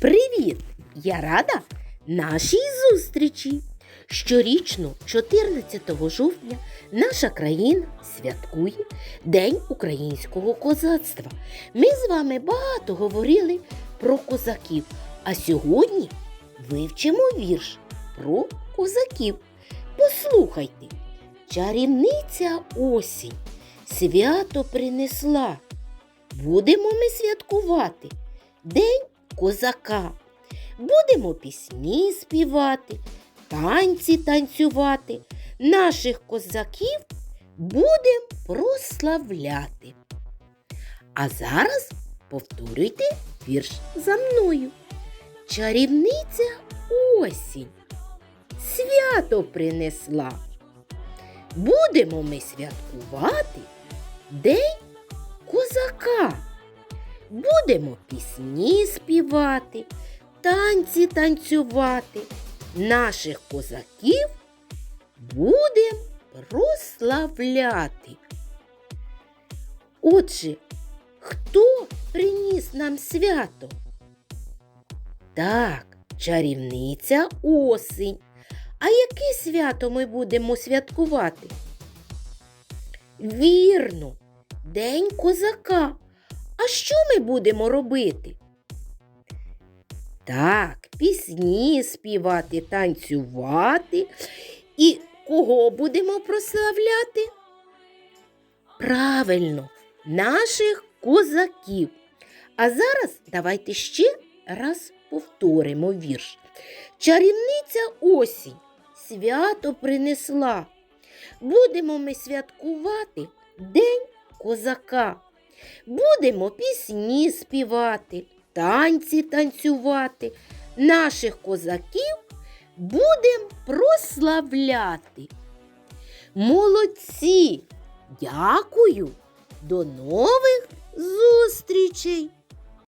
Привіт! Я рада нашій зустрічі. Щорічно, 14 жовтня, наша країна святкує День українського козацтва. Ми з вами багато говорили про козаків, а сьогодні вивчимо вірш про козаків. Послухайте, чарівниця осінь свято принесла. Будемо ми святкувати День козака. Будемо пісні співати, танці танцювати. Наших козаків будемо прославляти. А зараз повторюйте вірш за мною. Чарівниця осінь свято принесла. Будемо ми святкувати День козака. Будемо пісні співати, танці танцювати. Наших козаків будемо прославляти. Отже, хто приніс нам свято? Так, чарівниця осінь. А яке свято ми будемо святкувати? Вірно, День козака. А що ми будемо робити? Так, пісні співати, танцювати. І кого будемо прославляти? Правильно, наших козаків. А зараз давайте ще раз повторимо вірш. Чарівниця осінь свято принесла. Будемо ми святкувати День козака. Будемо пісні співати, танці танцювати. Наших козаків будемо прославляти. Молодці! Дякую! До нових зустрічей!